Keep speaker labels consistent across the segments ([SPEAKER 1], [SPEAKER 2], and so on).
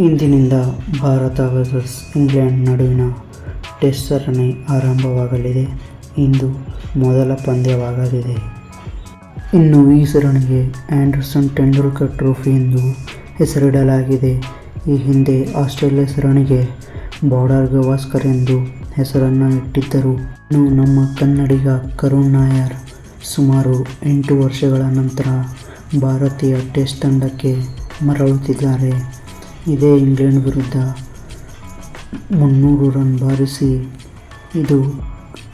[SPEAKER 1] ಇಂದಿನಿಂದ Bharat versus England ನಡುವಿನ test ಸರಣಿ ಆರಂಭವಾಗಲಿದೆ. ಇಂದು ಮೊದಲ ಪಂದ್ಯವಾಗಲಿದೆ. ಇನ್ನು ಈ ಸರಣಿಗೆ ಆ್ಯಂಡರ್ಸನ್ ಟೆಂಡೂಲ್ಕರ್ ಟ್ರೋಫಿ ಎಂದು ಹೆಸರಿಡಲಾಗಿದೆ. ಈ ಹಿಂದೆ ಆಸ್ಟ್ರೇಲಿಯಾ ಸರಣಿಗೆ ಬಾರ್ಡರ್ ಗವಾಸ್ಕರ್ ಎಂದು ಹೆಸರನ್ನು ಇಟ್ಟಿದ್ದರು. ಇನ್ನು ನಮ್ಮ ಕನ್ನಡಿಗ ಕರುಣ್ ನಾಯರ್ ಸುಮಾರು ಎಂಟು ವರ್ಷಗಳ ನಂತರ ಭಾರತೀಯ ಟೆಸ್ಟ್ ತಂಡಕ್ಕೆ ಮರಳುತ್ತಿದ್ದಾರೆ. ಇದೇ ಇಂಗ್ಲೆಂಡ್ ವಿರುದ್ಧ. ಮುನ್ನೂರು ರನ್ ಬಾರಿಸಿ ಇದು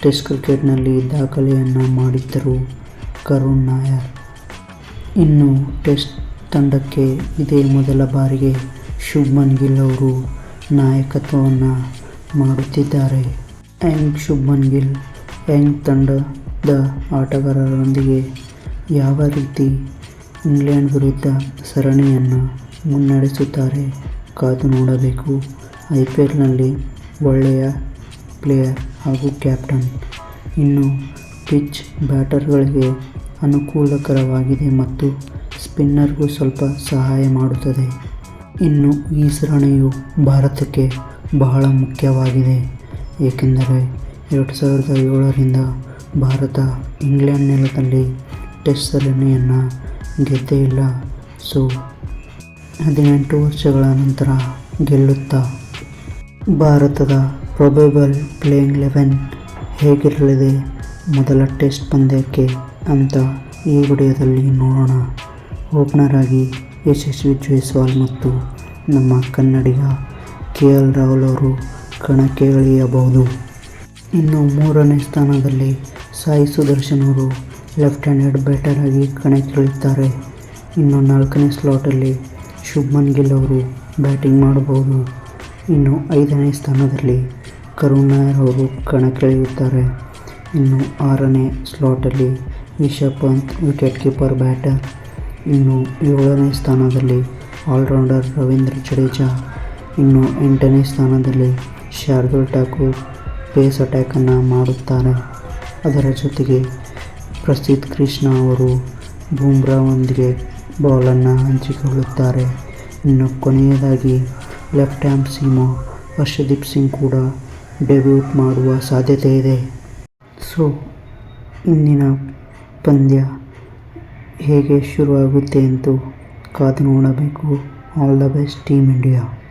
[SPEAKER 1] ಟೆಸ್ಟ್ ಕ್ರಿಕೆಟ್ನಲ್ಲಿ ದಾಖಲೆಯನ್ನು ಮಾಡಿದ್ದರು ಕರುಣ್ ನಾಯರ್. ಇನ್ನು ಟೆಸ್ಟ್ ತಂಡಕ್ಕೆ ಇದೇ ಮೊದಲ ಬಾರಿಗೆ ಶುಭ್ಮನ್ ಗಿಲ್ ಅವರು ನಾಯಕತ್ವವನ್ನು ಮಾಡುತ್ತಿದ್ದಾರೆ. ಯಂಗ್ ಶುಭ್ಮನ್ ಗಿಲ್, ಯಂಗ್ ತಂಡದ ಆಟಗಾರರೊಂದಿಗೆ ಯಾವ ರೀತಿ ಇಂಗ್ಲೆಂಡ್ ವಿರುದ್ಧ ಸರಣಿಯನ್ನು ಮುನ್ನಡೆಸುತ್ತಾರೆ. ಕಾದು ನೋಡಬೇಕು. ಐ ಪಿ ಎಲ್ನಲ್ಲಿ ಒಳ್ಳೆಯ ಪ್ಲೇಯರ್ ಹಾಗೂ ಕ್ಯಾಪ್ಟನ್. ಇನ್ನು ಪಿಚ್ ಬ್ಯಾಟರ್ಗಳಿಗೆ ಅನುಕೂಲಕರವಾಗಿದೆ ಮತ್ತು ಸ್ಪಿನ್ನರ್ಗೂ ಸ್ವಲ್ಪ ಸಹಾಯ ಮಾಡುತ್ತದೆ. ಇನ್ನು ಈ ಸರಣಿಯು ಭಾರತಕ್ಕೆ ಬಹಳ ಮುಖ್ಯವಾಗಿದೆ. ಏಕೆಂದರೆ ಎರಡು ಸಾವಿರದ ಏಳರಿಂದ ಭಾರತ ಇಂಗ್ಲೆಂಡ್ ನೆಲದಲ್ಲಿ ಟೆಸ್ಟ್ ಸರಣಿಯನ್ನು ಗೆದ್ದೇ ಇಲ್ಲ. ಸೊ ಹದಿನೆಂಟು ವರ್ಷಗಳ ನಂತರ ಗೆಲ್ಲುತ್ತಾ ಭಾರತದ ಪ್ರೊಬೇಬಲ್ ಪ್ಲೇಯಿಂಗ್ ಲೆವೆನ್ ಹೇಗಿರಲಿದೆ? ಮೊದಲ ಟೆಸ್ಟ್ ಪಂದ್ಯಕ್ಕೆ ಅಂತ ಈ ವಿಡಿಯೋದಲ್ಲಿ ನೋಡೋಣ. ಓಪನರ್ ಆಗಿ ಯಶಸ್ವಿ ಜೈಸ್ವಾಲ್ ಮತ್ತು ನಮ್ಮ ಕನ್ನಡಿಗ ಕೆ ಎಲ್ ರಾಹುಲ್ ಅವರು ಕಣಕ್ಕೆ ಇಳಿಯಬಹುದು ಇನ್ನು ಮೂರನೇ ಸ್ಥಾನದಲ್ಲಿ ಸಾಯಿ ಸುದರ್ಶನ್ ಅವರು ಲೆಫ್ಟ್ ಹ್ಯಾಂಡೆಡ್ ಬ್ಯಾಟರ್ ಆಗಿ ಕಣಕ್ಕಿಳಿಯುತ್ತಾರೆ. ಇನ್ನು ನಾಲ್ಕನೇ ಸ್ಲಾಟಲ್ಲಿ ಶುಭ್ಮನ್ ಗಿಲ್ ಅವರು ಬ್ಯಾಟಿಂಗ್ ಮಾಡಬಹುದು ಇನ್ನು ಐದನೇ ಸ್ಥಾನದಲ್ಲಿ ಕರುಣ್ ನಾಯರ್ ಅವರು ಕಣಕ್ಕಿಳಿಯುತ್ತಾರೆ ಇನ್ನು ಆರನೇ ಸ್ಲಾಟಲ್ಲಿ Rishabh Pant wicket keeper batter. ಇನ್ನು ಏಳನೇ ಸ್ಥಾನದಲ್ಲಿ ಆಲ್ರೌಂಡರ್ ರವೀಂದ್ರ ಜಡೇಜಾ. ಇನ್ನು ಎಂಟನೇ ಸ್ಥಾನದಲ್ಲಿ ಶಾರ್ದುಲ್ ಠಾಕೂರ್ ಪೇಸ್ ಅಟ್ಯಾಕನ್ನು ಮಾಡುತ್ತಾರೆ. ಅದರ ಜೊತೆಗೆ ಪ್ರಸಿದ್ಧ ಕೃಷ್ಣ ಅವರು ಬೂಮ್ರಾವೊಂದಿಗೆ ಬಾಲನ್ನು ಹಂಚಿಕೊಳ್ಳುತ್ತಾರೆ. ಇನ್ನು ಕೊನೆಯದಾಗಿ left hand seamer Harshdeep Singh ಕೂಡ ಡೆಬ್ಯೂಟ್ ಮಾಡುವ ಸಾಧ್ಯತೆ ಇದೆ. ಸೊ, ಇಂದಿನ ಪಂದ್ಯ ಹೇಗೆ ಶುರುವಾಗುತ್ತೆ ಎಂದು ಕಾದು ನೋಡಬೇಕು. All the best team India